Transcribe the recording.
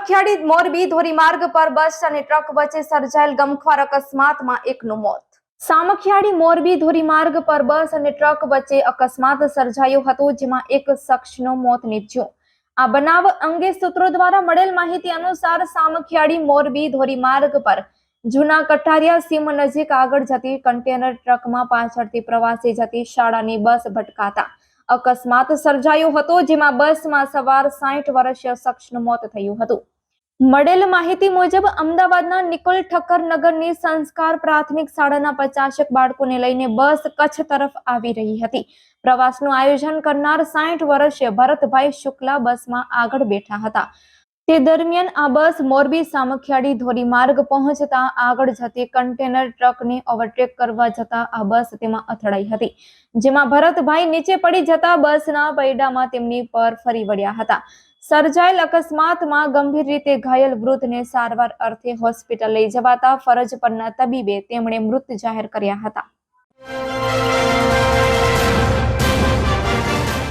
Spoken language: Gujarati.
સામખિયાળી મોરબી ધોરીમાર્ગ પર બસ અને ટ્રક વચ્ચે સર્જાયેલ ગમખ્વાર અકસ્માતમાં એકનું મોત. સામખિયાળી મોરબી ધોરીમાર્ગ પર બસ અને ટ્રક વચ્ચે અકસ્માત સર્જાયો હતો, જેમાં એક શખ્સનું મોત નીપજ્યું. આ બનાવ અંગે સૂત્રો દ્વારા મળેલ માહિતી અનુસાર સામખિયાળી મોરબી ધોરીમાર્ગ પર જૂના કટારિયા સીમ નજીક આગળ જતી કન્ટેનર ટ્રકમાં પાછળથી પ્રવાસી જતી શાળાની બસ ભટકાતા અકસ્માત સર્જાયો હતો, જેમાં બસમાં સવાર સાઠ વર્ષીય શખ્સનું મોત થયું હતું. મળેલ માહિતી મુજબ, અમદાવાદના નિકોલ ઠક્કર નગરની સંસ્કાર પ્રાથમિક શાળાના પચાસક બાળકોને લઈને બસ કચ્છ તરફ આવી રહી હતી. પ્રવાસનું આયોજન કરનાર સાઠ વર્ષીય ભરતભાઈ શુક્લા બસમાં આગળ બેઠા હતા. તે દરમિયાન આ બસ મોરબી સામખિયાળી ધોરીમાર્ગ પહોંચતા આગળ જતી કન્ટેનર ટ્રકને ઓવરટેક કરવા જતા આ બસ તેમાં અથડાઈ હતી, જેમાં ભરતભાઈ નીચે પડી જતા બસના પૈડામાં તેમની પર ફરી વળ્યા હતા. સર્જાયેલ અકસ્માતમાં ગંભીર રીતે ઘાયલ વૃદ્ધને સારવાર અર્થે હોસ્પિટલ લઈ જવાતા ફરજ પરના તબીબે તેમણે મૃત જાહેર કર્યા હતા.